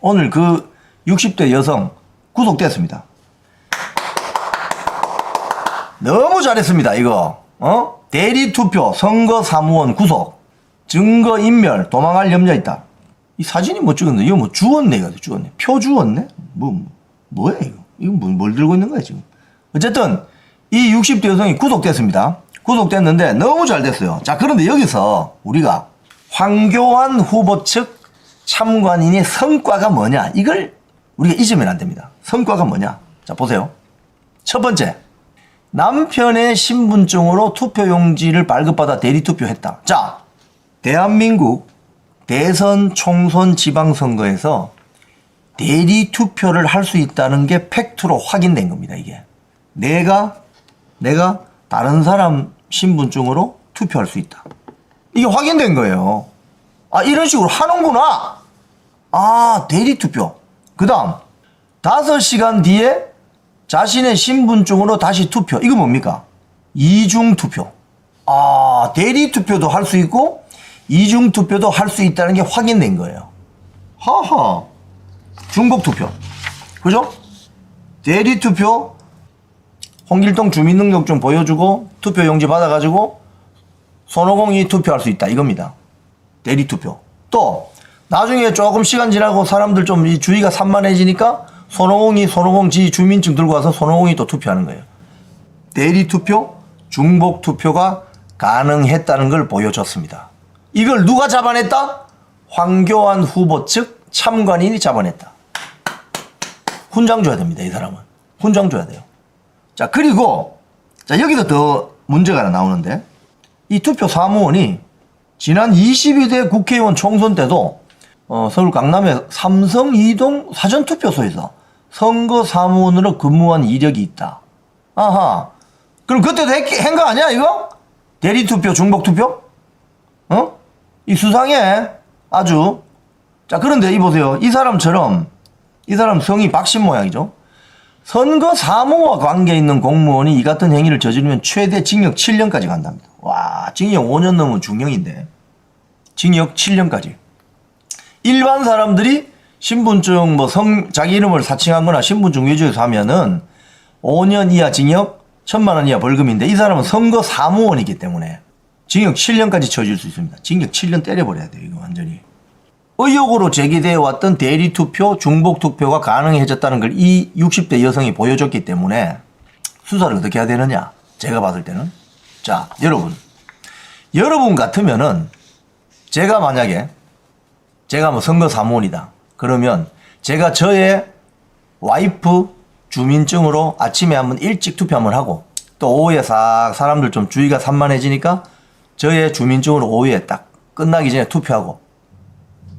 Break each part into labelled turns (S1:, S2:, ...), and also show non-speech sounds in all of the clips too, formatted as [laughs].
S1: 오늘 그 60대 여성 구속됐습니다. 너무 잘했습니다, 이거. 어? 대리 투표, 선거 사무원 구속, 증거 인멸, 도망할 염려 있다. 이 사진이 뭐 찍었네? 이거 뭐 주웠네, 이거 주웠네. 표 주웠네? 뭐, 뭐 뭐야, 이거? 이거 뭐, 뭘 들고 있는 거야, 지금? 어쨌든, 이 60대 여성이 구속됐습니다. 구속됐는데 너무 잘 됐어요. 자, 그런데 여기서 우리가 황교안 후보 측 참관인의 성과가 뭐냐? 이걸 우리가 잊으면 안 됩니다. 성과가 뭐냐? 자, 보세요. 첫 번째. 남편의 신분증으로 투표용지를 발급받아 대리투표했다. 자, 대한민국 대선, 총선, 지방선거에서 대리투표를 할 수 있다는 게 팩트로 확인된 겁니다, 이게. 내가, 내가 다른 사람 신분증으로 투표할 수 있다. 이게 확인된 거예요. 아, 이런 식으로 하는구나! 아, 대리 투표. 그 다음, 5시간 뒤에 자신의 신분증으로 다시 투표. 이거 뭡니까? 이중 투표. 아, 대리 투표도 할 수 있고, 이중 투표도 할 수 있다는 게 확인된 거예요. 하하. 중복 투표. 그죠? 대리 투표, 홍길동 주민등록증 보여주고, 투표 용지 받아가지고, 손오공이 투표할 수 있다. 이겁니다. 대리 투표. 또, 나중에 조금 시간 지나고 사람들 좀 이 주의가 산만해지니까 손오공이 손오공 지 주민증 들고 와서 손오공이 또 투표하는 거예요. 대리 투표, 중복 투표가 가능했다는 걸 보여줬습니다. 이걸 누가 잡아냈다? 황교안 후보 측 참관인이 잡아냈다. 훈장 줘야 됩니다, 이 사람은. 훈장 줘야 돼요. 자, 그리고, 자, 여기서 더 문제가 하나 나오는데, 이 투표 사무원이 지난 22대 국회의원 총선 때도 어, 서울 강남의 삼성 이동 사전투표소에서 선거 사무원으로 근무한 이력이 있다. 아하. 그럼 그때도 한 거 아니야, 이거? 대리투표, 중복투표? 어? 이 수상해. 아주. 자, 그런데 이 보세요. 이 사람처럼, 이 사람 성이 박신 모양이죠? 선거 사무와 관계 있는 공무원이 이 같은 행위를 저지르면 최대 징역 7년까지 간답니다. 와, 징역 5년 넘으면 중형인데. 징역 7년까지. 일반 사람들이 신분증 뭐 성, 자기 이름을 사칭한 거나 신분증 위조해서 하면은 5년 이하 징역, 천만 원 이하 벌금인데 이 사람은 선거 사무원이기 때문에 징역 7년까지 처질 수 있습니다. 징역 7년 때려버려야 돼요, 이거 완전히. 의혹으로 제기되어 왔던 대리 투표, 중복 투표가 가능해졌다는 걸 이 60대 여성이 보여줬기 때문에 수사를 어떻게 해야 되느냐? 제가 봤을 때는. 자, 여러분. 여러분 같으면은 제가 만약에 제가 뭐 선거 사무원이다. 그러면 제가 저의 와이프 주민증으로 아침에 한번 일찍 투표 한번 하고 또 오후에 싹 사람들 좀 주의가 산만해지니까 저의 주민증으로 오후에 딱 끝나기 전에 투표하고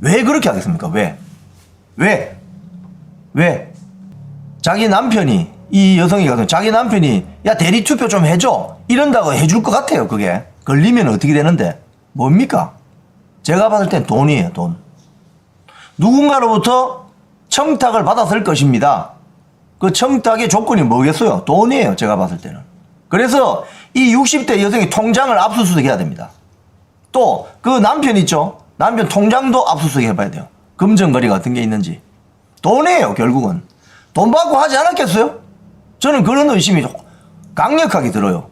S1: 왜 그렇게 하겠습니까? 왜? 왜? 왜? 자기 남편이 이 여성이 가서 자기 남편이 야 대리 투표 좀 해줘 이런다고 해줄 것 같아요 그게 걸리면 어떻게 되는데 뭡니까? 제가 봤을 땐 돈이에요 돈 누군가로부터 청탁을 받았을 것입니다 그 청탁의 조건이 뭐겠어요? 돈이에요 제가 봤을 때는 그래서 이 60대 여성이 통장을 압수수색 해야 됩니다 또 그 남편 있죠 남편 통장도 압수수색 해봐야 돼요 금전거래가 어떤 게 있는지 돈이에요 결국은 돈 받고 하지 않았겠어요? 저는 그런 의심이 강력하게 들어요.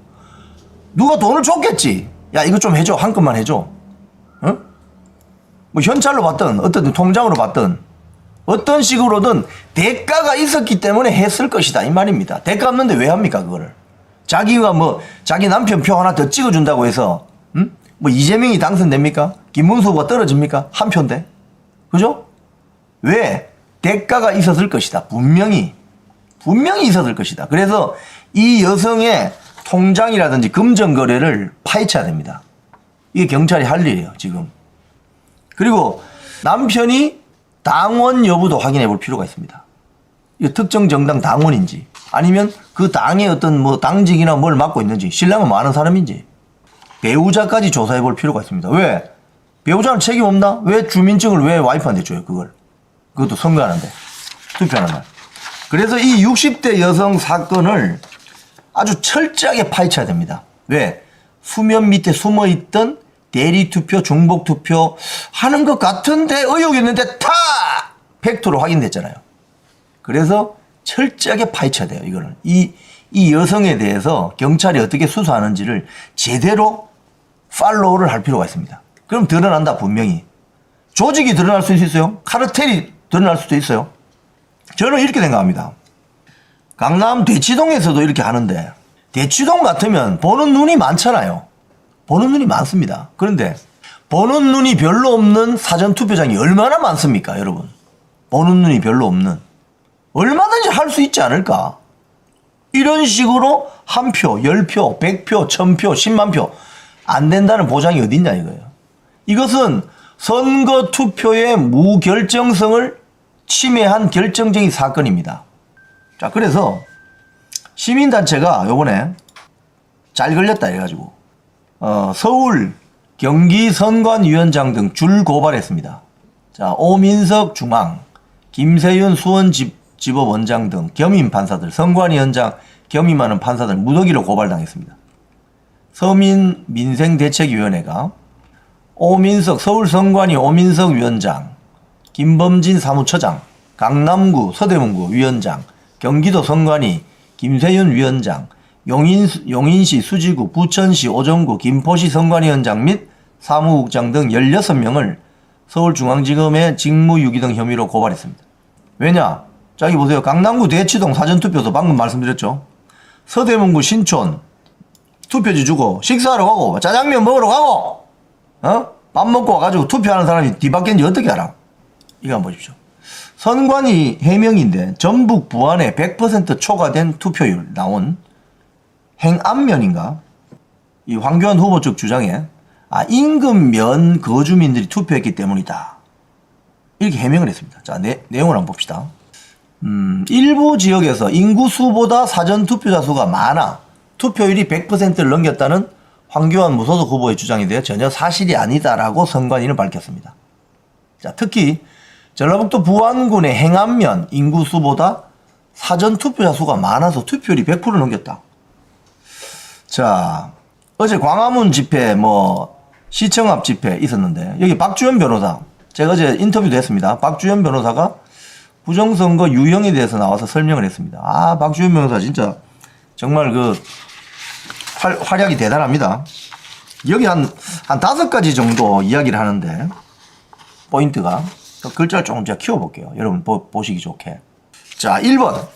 S1: 누가 돈을 줬겠지. 야 이거 좀 해줘. 한 건만 해줘. 어? 뭐 현찰로 받든 어떤 통장으로 받든 어떤 식으로든 대가가 있었기 때문에 했을 것이다 이 말입니다. 대가 없는데 왜 합니까 그거를? 자기가 뭐 자기 남편 표 하나 더 찍어준다고 해서 음? 뭐 이재명이 당선됩니까? 김문수 후보가 떨어집니까? 한 표인데 그죠? 왜? 대가가 있었을 것이다. 분명히. 분명히 있었을 것이다. 그래서 이 여성의 통장이라든지 금전 거래를 파헤쳐야 됩니다. 이게 경찰이 할 일이에요, 지금. 그리고 남편이 당원 여부도 확인해 볼 필요가 있습니다. 이 특정 정당 당원인지 아니면 그 당의 어떤 뭐 당직이나 뭘 맡고 있는지 신랑은 뭐 아는 사람인지 배우자까지 조사해 볼 필요가 있습니다. 왜? 배우자는 책임 없나? 왜 주민증을 왜 와이프한테 줘요, 그걸? 그것도 선거하는데 투표하는 날. 그래서 이 60대 여성 사건을 아주 철저하게 파헤쳐야 됩니다. 왜? 수면 밑에 숨어 있던 대리 투표, 중복 투표 하는 것 같은데 의혹이 있는데 다 팩토로 확인됐잖아요. 그래서 철저하게 파헤쳐야 돼요, 이거는. 이, 이 여성에 대해서 경찰이 어떻게 수사하는지를 제대로 팔로우를 할 필요가 있습니다. 그럼 드러난다, 분명히. 조직이 드러날 수 있어요. 카르텔이 드러날 수도 있어요. 저는 이렇게 생각합니다. 강남 대치동에서도 이렇게 하는데, 대치동 같으면 보는 눈이 많잖아요. 보는 눈이 많습니다. 그런데, 보는 눈이 별로 없는 사전 투표장이 얼마나 많습니까, 여러분? 보는 눈이 별로 없는. 얼마든지 할 수 있지 않을까? 이런 식으로 한 표, 열 표, 백 표, 천 표, 십만 표 안 된다는 보장이 어딨냐 이거예요. 이것은 선거 투표의 무결정성을 침해한 결정적인 사건입니다. 자, 그래서 시민단체가 요번에 잘 걸렸다 해가지고, 어, 서울 경기 선관위원장 등 줄 고발했습니다. 자, 오민석 중앙, 김세윤 수원지법원장 등 겸임 판사들, 선관위원장 겸임하는 판사들 무더기로 고발당했습니다. 서민 민생대책위원회가 오민석 서울선관위 오민석 위원장, 김범진 사무처장, 강남구 서대문구 위원장, 경기도 선관위 김세윤 위원장, 용인, 용인시 수지구, 부천시 오정구, 김포시 선관위원장 및 사무국장 등 16명을 서울중앙지검에 직무유기 등 혐의로 고발했습니다. 왜냐? 자, 여기 보세요. 강남구 대치동 사전투표소 방금 말씀드렸죠. 서대문구 신촌 투표지 주고 식사하러 가고 짜장면 먹으러 가고 어? 밥 먹고 와가지고 투표하는 사람이 뒤바뀌는지 어떻게 알아? 이거 한번 보십시오. 선관위 해명인데 전북 부안에 100% 초과된 투표율 나온 행안면인가? 이 황교안 후보 측 주장에 아 임금 면 거주민들이 투표했기 때문이다. 이렇게 해명을 했습니다. 자, 내, 내용을 한번 봅시다. 음, 일부 지역에서 인구수보다 사전 투표자 수가 많아 투표율이 100%를 넘겼다는 황교안 무소속 후보의 주장에 대해 전혀 사실이 아니다라고 선관위는 밝혔습니다. 자, 특히 전라북도 부안군의 행안면 인구수보다 사전 투표자 수가 많아서 투표율이 100%를 넘겼다. 자, 어제 광화문 집회 뭐 시청 앞 집회 있었는데 여기 박주현 변호사 제가 어제 인터뷰도 했습니다. 박주현 변호사가 부정선거 유형에 대해서 나와서 설명을 했습니다. 아, 박주현 변호사 진짜 정말 그 활, 활약이 대단합니다. 여기 한, 한 다섯 가지 정도 이야기를 하는데, 포인트가. 그 글자를 조금 제가 키워볼게요. 여러분 보, 보시기 좋게. 자, 1번.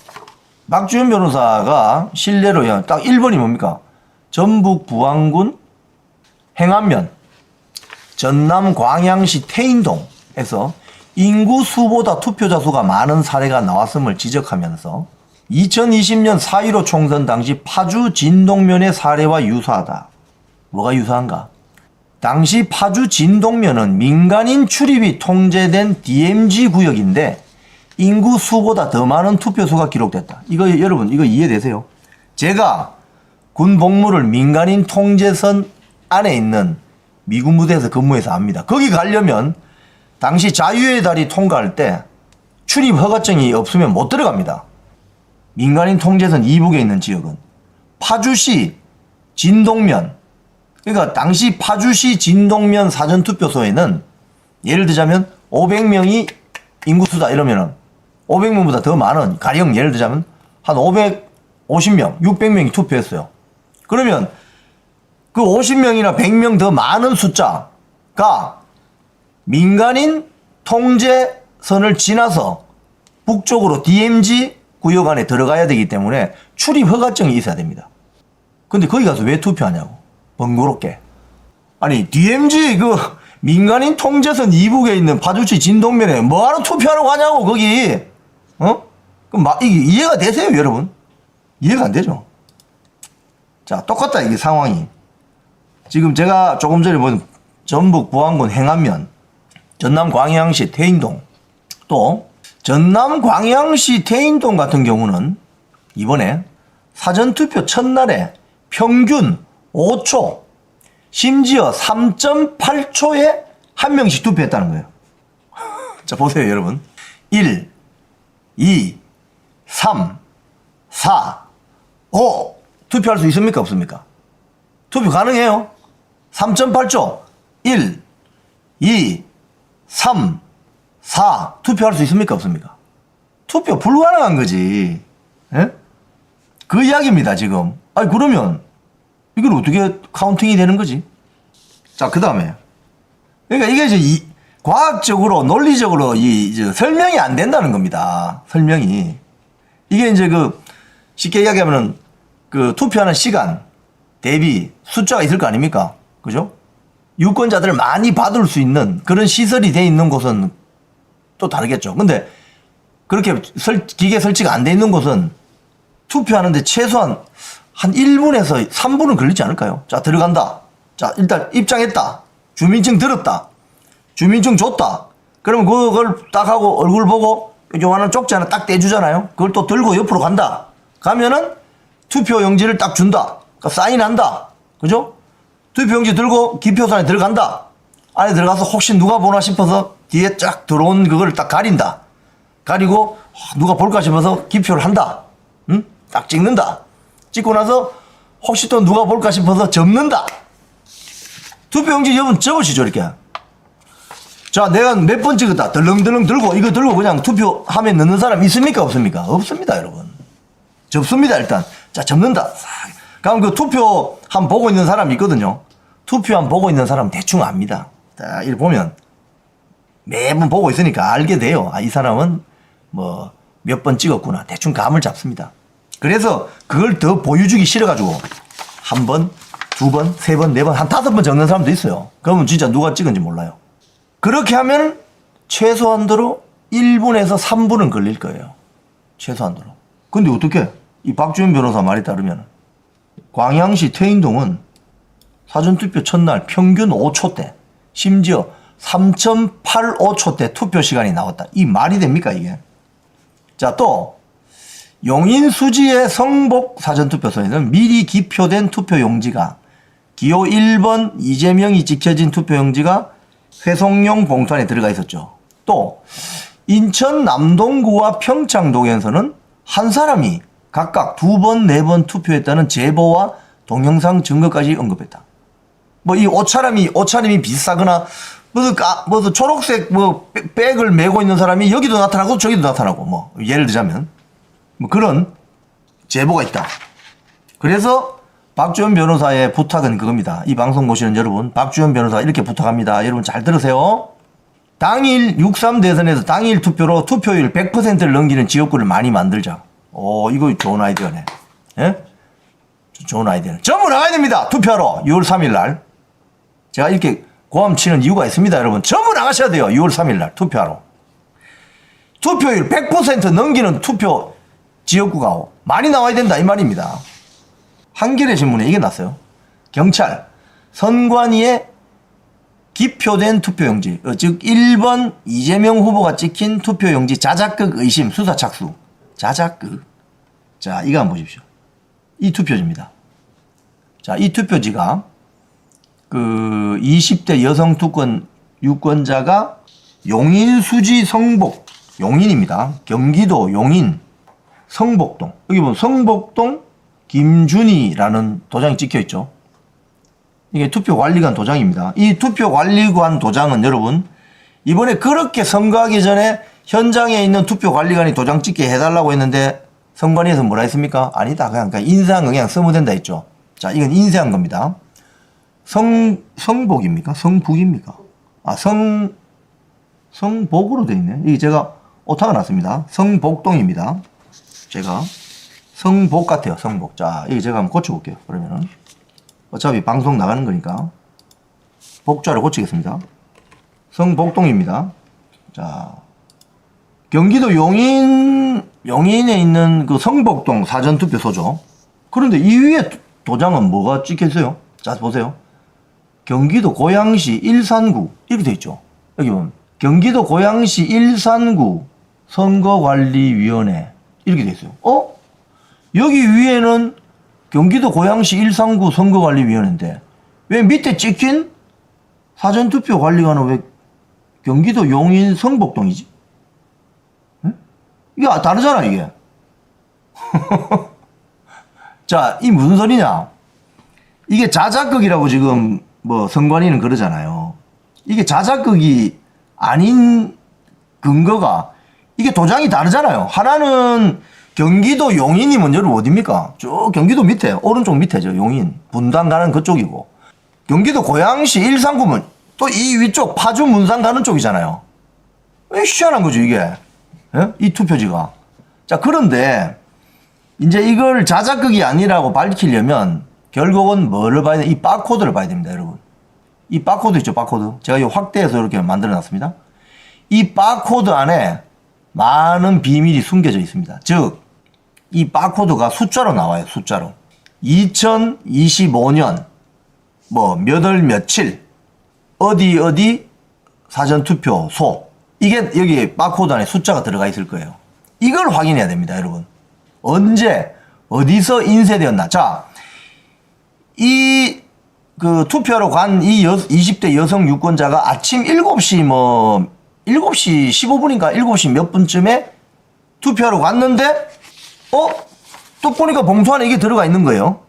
S1: 박주현 변호사가 신뢰로요. 딱 1번이 뭡니까? 전북 부안군 행안면, 전남 광양시 태인동에서 인구 수보다 투표자 수가 많은 사례가 나왔음을 지적하면서 2020년 4.15 총선 당시 파주 진동면의 사례와 유사하다. 뭐가 유사한가? 당시 파주 진동면은 민간인 출입이 통제된 DMZ 구역인데 인구 수보다 더 많은 투표수가 기록됐다. 이거 여러분 이거 이해되세요? 제가 군 복무를 민간인 통제선 안에 있는 미군 부대에서 근무해서 압니다. 거기 가려면 당시 자유의 달이 통과할 때 출입 허가증이 없으면 못 들어갑니다. 민간인 통제선 이북에 있는 지역은 파주시 진동면 그러니까 당시 파주시 진동면 사전투표소에는 예를 들자면 500명이 인구수다 이러면은 500명보다 더 많은 가령 예를 들자면 한 550명, 600명이 투표했어요. 그러면 그 50명이나 100명 더 많은 숫자가 민간인 통제선을 지나서 북쪽으로 DMZ 구역 안에 들어가야 되기 때문에 출입 허가증이 있어야 됩니다. 근데 거기 가서 왜 투표하냐고. 번거롭게. 아니, DMZ 그 민간인 통제선 이북에 있는 파주시 진동면에 뭐하러 투표하러 가냐고, 거기. 어? 그럼 마, 이게 이해가 되세요, 여러분? 이해가 안 되죠? 자, 똑같다, 이게 상황이. 지금 제가 조금 전에 본 전북 부안군 행안면, 전남 광양시 태인동, 또 전남 광양시 태인동 같은 경우는 이번에 사전투표 첫날에 평균 5초, 심지어 3.8초에 한 명씩 투표했다는 거예요. [laughs] 자, 보세요, 여러분. 1, 2, 3, 4, 5. 투표할 수 있습니까? 없습니까? 투표 가능해요. 3.8조. 1, 2, 3, 4. 투표할 수 있습니까? 없습니까? 투표 불가능한 거지. 예? 그 이야기입니다, 지금. 아니, 그러면 이걸 어떻게 카운팅이 되는 거지? 자, 그 다음에. 그러니까 이게 이제 이, 과학적으로, 논리적으로 이, 설명이 안 된다는 겁니다. 설명이. 이게 이제 그, 쉽게 이야기하면은 그 투표하는 시간 대비 숫자가 있을 거 아닙니까? 그죠? 유권자들을 많이 받을 수 있는 그런 시설이 돼 있는 곳은 또 다르겠죠. 근데 그렇게 설, 기계 설치가 안 돼 있는 곳은 투표하는데 최소한 한 1분에서 3분은 걸리지 않을까요? 자, 들어간다. 자, 일단 입장했다. 주민증 들었다. 주민증 줬다. 그러면 그걸 딱 하고 얼굴 보고 요만한 쪽지 하나 딱 떼주잖아요. 그걸 또 들고 옆으로 간다. 가면은 투표용지를 딱 준다. 그러니까 사인한다. 그죠? 투표용지 들고 기표소에 들어간다. 안에 들어가서 혹시 누가 보나 싶어서 뒤에 쫙 들어온 그걸 딱 가린다. 가리고 아, 누가 볼까 싶어서 기표를 한다. 응? 딱 찍는다. 찍고 나서 혹시 또 누가 볼까 싶어서 접는다. 투표용지 여러분 접으시죠 이렇게. 자 내가 몇 번 찍었다. 덜렁덜렁 들고 이거 들고 그냥 투표함에 넣는 사람 있습니까 없습니까? 없습니다 여러분. 접습니다 일단. 자 접는다. 싹. 그럼 그 투표함 보고 있는 사람이 있거든요. 투표함 보고 있는 사람 대충 압니다. 자 이렇게 보면 매번 보고 있으니까 알게 돼요. 아, 이 사람은 뭐 몇 번 찍었구나. 대충 감을 잡습니다. 그래서 그걸 더 보여주기 싫어가지고 한 번, 두 번, 세 번, 네 번, 한 다섯 번 적는 사람도 있어요. 그러면 진짜 누가 찍은지 몰라요. 그렇게 하면 최소한도로 1분에서 3분은 걸릴 거예요. 최소한도로. 근데 어떻게? 이 박주현 변호사 말에 따르면 광양시 태인동은 사전투표 첫날 평균 5초대, 심지어 3.85초 대 투표 시간이 나왔다. 이 말이 됩니까, 이게? 자, 또, 용인 수지의 성복 사전투표소에는 미리 기표된 투표용지가 기호 1번 이재명이 찍혀진 투표용지가 회송용 봉투 안에 들어가 있었죠. 또, 인천 남동구와 평창동에서는 한 사람이 각각 두 번, 네 번 투표했다는 제보와 동영상 증거까지 언급했다. 뭐 이 옷차림이 옷차림이 비싸거나 무슨 까, 무슨 초록색 뭐 백- 백을 메고 있는 사람이 여기도 나타나고 저기도 나타나고 뭐 예를 들자면 뭐 그런 제보가 있다. 그래서 박주현 변호사의 부탁은 그겁니다. 이 방송 보시는 여러분, 박주현 변호사 이렇게 부탁합니다. 여러분 잘 들으세요. 당일 6.3 대선에서 당일 투표로 투표율 100%를 넘기는 지역구를 많이 만들자. 오, 이거 좋은 아이디어네. 예? 좋은 아이디어네. 전부 나가야 됩니다. 투표하러 6월 3일 날. 제가 이렇게 고함 치는 이유가 있습니다, 여러분. 전부 나가셔야 돼요. 6월 3일 날 투표하러. 투표율 100% 넘기는 투표 지역구가 많이 나와야 된다 이 말입니다. 한겨레 신문에 이게 났어요. 경찰 선관위에 기표된 투표용지, 어, 즉 1번 이재명 후보가 찍힌 투표용지 자작극 의심 수사 착수. 자작극. 자, 이거 한번 보십시오. 이 투표지입니다. 자, 이 투표지가 그 20대 여성 투권 유권자가 용인 수지 성복 용인입니다. 경기도 용인 성복동 여기 보면 성복동 김준희라는 도장이 찍혀 있죠. 이게 투표관리관 도장입니다. 이 투표관리관 도장은 여러분 이번에 그렇게 선거하기 전에 현장에 있는 투표관리관이 도장 찍게 해달라고 했는데 선관위에서 뭐라 했습니까? 아니다. 그냥, 인쇄한 거 그냥 쓰면 된다 했죠. 자, 이건 인쇄한 겁니다. 성, 성복입니까? 성북입니까? 아, 성, 성복으로 돼 있네. 이게 제가 오타가 났습니다. 성복동입니다. 제가 성복 같아요. 성복. 자, 이게 제가 한번 고쳐볼게요. 그러면은. 어차피 방송 나가는 거니까. 복자를 고치겠습니다. 성복동입니다. 자, 경기도 용인, 용인에 있는 그 성복동 사전투표소죠. 그런데 이 위에 도장은 뭐가 찍혀 있어요? 자, 보세요. 경기도 고양시 일산구 이렇게 돼 있죠. 여기 보면 경기도 고양시 일산구 선거관리위원회 이렇게 돼 있어요. 어? 여기 위에는 경기도 고양시 일산구 선거관리위원회인데 왜 밑에 찍힌 사전투표 관리관은 왜 경기도 용인 성복동이지? 응? 이게 다르잖아 이게. [laughs] 자, 이 무슨 소리냐? 이게 자작극이라고 지금 뭐 선관위는 그러잖아요. 이게 자작극이 아닌 근거가 이게 도장이 다르잖아요. 하나는 경기도 용인이 먼저로 어딥니까? 쭉 경기도 밑에 오른쪽 밑에죠. 용인 분당 가는 그쪽이고 경기도 고양시 일산구면 또 이 위쪽 파주 문산 가는 쪽이잖아요. 왜 희한한 거죠 이게? 예? 이 투표지가. 자 그런데 이제 이걸 자작극이 아니라고 밝히려면 결국은 뭐를 봐야 돼? 이 바코드를 봐야 됩니다, 여러분. 이 바코드 있죠, 바코드. 제가 이 확대해서 이렇게 만들어 놨습니다. 이 바코드 안에 많은 비밀이 숨겨져 있습니다. 즉, 이 바코드가 숫자로 나와요, 숫자로. 2025년, 뭐, 몇월 며칠, 어디, 어디, 사전투표소. 이게 여기 바코드 안에 숫자가 들어가 있을 거예요. 이걸 확인해야 됩니다, 여러분. 언제, 어디서 인쇄되었나. 자, 이, 그, 투표로 간 이 20대 여성 유권자가 아침 7시 뭐, 7시 15분인가 7시 몇 분쯤에 투표하러 갔는데, 어? 또 보니까 봉투 안에 이게 들어가 있는 거예요.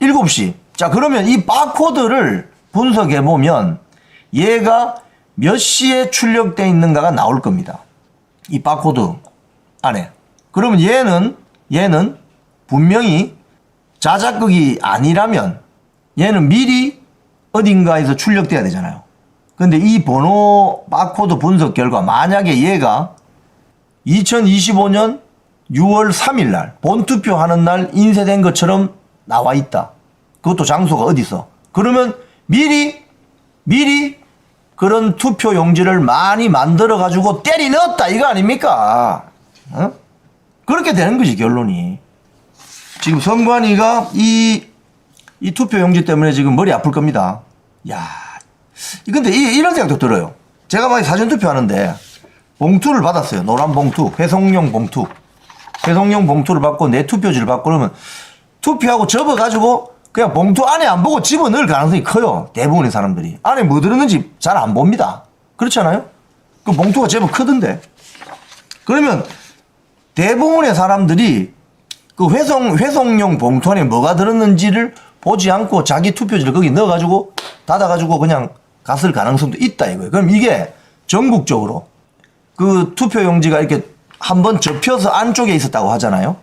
S1: 7시. 자, 그러면 이 바코드를 분석해 보면 얘가 몇 시에 출력돼 있는가가 나올 겁니다. 이 바코드 안에. 그러면 얘는, 얘는 분명히 자작극이 아니라면 얘는 미리 어딘가에서 출력돼야 되잖아요. 근데 이 번호 바코드 분석 결과 만약에 얘가 2025년 6월 3일 날 본투표 하는 날 인쇄된 것처럼 나와 있다. 그것도 장소가 어디서. 그러면 미리 미리 그런 투표 용지를 많이 만들어 가지고 때리 넣었다 이거 아닙니까? 어? 그렇게 되는 거지 결론이. 지금 선관위가 이, 이 투표 용지 때문에 지금 머리 아플 겁니다. 야, 근데 이, 이런 생각도 들어요. 제가 만약 사전 투표 하는데 봉투를 받았어요. 노란 봉투, 회송용 봉투. 회송용 봉투를 받고 내 투표지를 받고 그러면 투표하고 접어가지고 그냥 봉투 안에 안 보고 집어 넣을 가능성이 커요. 대부분의 사람들이. 안에 뭐 들었는지 잘 안 봅니다. 그렇지 않아요? 그 봉투가 제법 크던데. 그러면 대부분의 사람들이 그 회송, 회송용 봉투 안에 뭐가 들었는지를 보지 않고 자기 투표지를 거기 넣어가지고 닫아가지고 그냥 갔을 가능성도 있다 이거예요. 그럼 이게 전국적으로 그 투표용지가 이렇게 한번 접혀서 안쪽에 있었다고 하잖아요.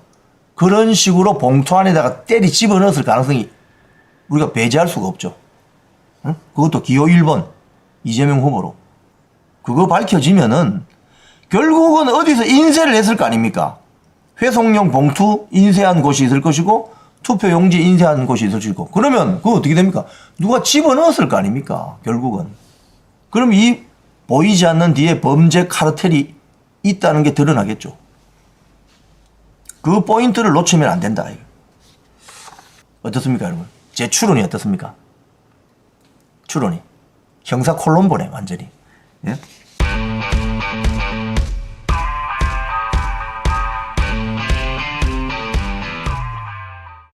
S1: 그런 식으로 봉투 안에다가 때리 집어넣었을 가능성이 우리가 배제할 수가 없죠. 응? 그것도 기호 1번 이재명 후보로. 그거 밝혀지면은 결국은 어디서 인쇄를 했을 거 아닙니까? 회송용 봉투 인쇄한 곳이 있을 것이고 투표 용지 인쇄한 곳이 있을 것이고 그러면 그거 어떻게 됩니까? 누가 집어넣었을 거 아닙니까? 결국은. 그럼 이 보이지 않는 뒤에 범죄 카르텔이 있다는 게 드러나겠죠. 그 포인트를 놓치면 안 된다. 어떻습니까, 여러분? 제 추론이 어떻습니까? 추론이. 형사 콜롬보네, 완전히. 예?